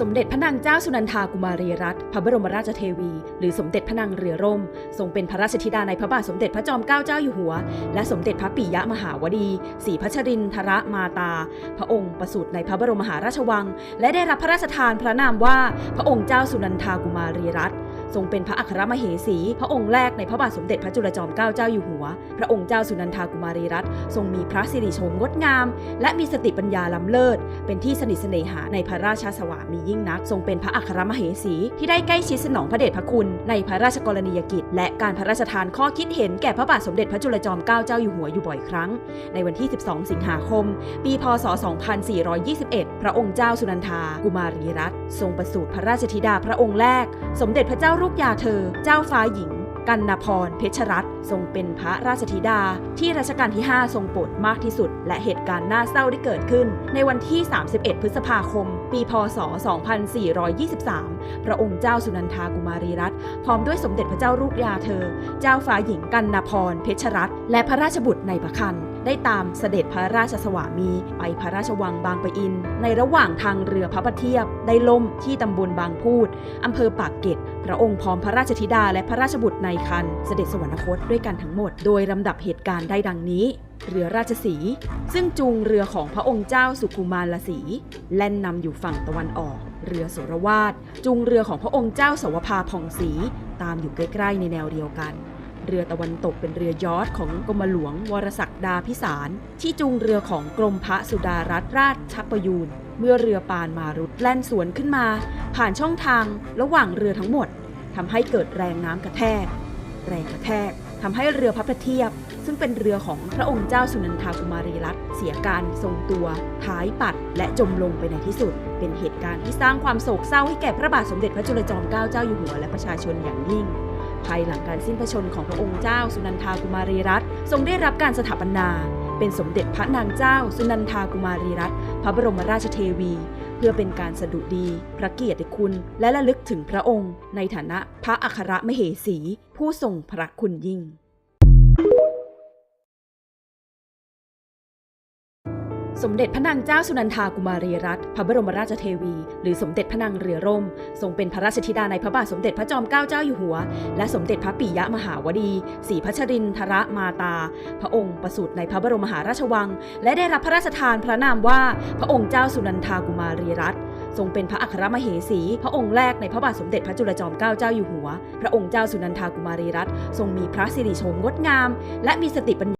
สมเด็จพระนางเจ้าสุนันทากุมารีรัตน์พระบรมราชเทวี หรือสมเด็จพระนางเรือร่ม ทรงเป็นพระราชธิดาในพระบาทสมเด็จพระจอมเกล้าเจ้าอยู่หัว และสมเด็จพระปิยะมหาวดีศรีพัชรินทรมาตา พระองค์ประสูติในพระบรมมหาราชวัง และได้รับพระราชทานพระนามว่าพระองค์เจ้าสุนันทากุมารีรัตน์ ทรงเป็นพระอัครมเหสี พระองค์แรกในพระบาทสมเด็จพระจุลจอมเกล้าเจ้าอยู่หัว พระองค์เจ้าสุนันทากุมารีรัตน์ทรงมีพระสิริโฉมงดงาม และมีสติปัญญาล้ำเลิศ เป็นที่สนิทสเนหาในพระราชสวามียิ่งนัก ทรงเป็นพระอัครมเหสีที่ได้ใกล้ชิดสนองพระเดชพระคุณ ในพระราชกรณียกิจ และการพระราชทานข้อคิดเห็นแก่พระบาทสมเด็จพระจุลจอมเกล้าเจ้าอยู่หัวอยู่บ่อยครั้ง ในวันที่ 12 สิงหาคม ปี พศ 2421 พระองค์เจ้าสุนันทากุมารีรัตน์ทรงประสูติพระราชธิดาพระองค์แรก สมเด็จพระเจ้าลูกยาเธอ เจ้าฟ้าหญิง กันนพรเพชรรัตน์ทรงเป็นพระราชธิดา ที่รัชกาลที่ 5 ทรงโปรดมากที่สุด และเหตุการณ์น่าเศร้าที่เกิดขึ้น ในวันที่ 31 พฤษภาคม ปีพศ 2423 พระองค์เจ้าสุนันทากุมารีรัตน์ พร้อมด้วยสมเด็จพระเจ้าลูกยาเธอ เจ้าฟ้าหญิงกันนพรเพชรรัตน์และพระราชบุตรในพระคันได้ตามเสด็จพระราชสวามี ไปพระราชวังบางปะอิน ในระหว่างทางเรือพระประเทียบได้ล่มที่ตำบลบางพูดอำเภอปากเกร็ดพระองค์พร้อมพระราชธิดาและพระราชบุตรในคันเสด็จสวรรคตด้วยกันทั้งหมด โดยลำดับเหตุการณ์ได้ดังนี้ เรือราชสี ซึ่งจูงเรือของพระองค์เจ้าสุกุมารสี แล่นนำอยู่ฝั่งตะวันออก เรือโสรวาทจูงเรือของพระองค์เจ้าสวภาผ่องศรีตามอยู่ใกล้ๆในแนวเดียวกัน เรือตะวันตกเป็นเรือยอทของกรมหลวงวรศักดาพิสาร ที่จูงเรือของกรมพระสุดารัตนราชประยูนเมื่อเรือปานมารุดแล่นสวนขึ้นมา ผ่านช่องทางระหว่างเรือทั้งหมดทำให้เกิดแรงน้ำกระแทก แรงกระแทกทำให้เรือพระประเทียบ ซึ่งเป็นเรือของพระองค์เจ้าสุนันทากุมารีรัตน์เสียการทรงตัวท้ายปัด และจมลงไปในที่สุด เป็นเหตุการณ์ที่สร้างความโศกเศร้าให้แก่พระบาทสมเด็จพระจุลจอมเกล้าเจ้าอยู่หัวและประชาชนอย่างยิ่ง ภายหลังการสิ้นพระชนของพระองค์เจ้าสุนันทากุมารีรัตน์ทรงได้รับการสถาปนา เป็นสมเด็จพระนางเจ้า สุนันทากุมารีรัตน์พระบรมราชเทวี เพื่อเป็นการสดุดี พระเกียรติคุณ และระลึกถึงพระองค์ ในฐานะพระอัครมเหสี ผู้ทรงพระคุณยิ่ง สมเด็จพระนางเจ้าสุนันทากุมารีรัตน์พระบรมราชเทวี หรือสมเด็จพระนางเรือร่ม ทรงเป็นพระราชธิดาในพระบาทสมเด็จพระจอมเกล้าเจ้าอยู่หัว และสมเด็จพระปิยมหาวดีศรีพัชรินทรมาตา พระองค์ประสูติในพระบรมมหาราชวัง และได้รับพระราชทานพระนามว่าพระองค์เจ้าสุนันทากุมารีรัตน์ทรงเป็นพระอัครมเหสี พระองค์แรกในพระบาทสมเด็จพระจุลจอมเกล้าเจ้าอยู่หัว พระองค์เจ้าสุนันทากุมารีรัตน์ทรงมีพระสิริโฉมงดงาม และมีสติปัญญา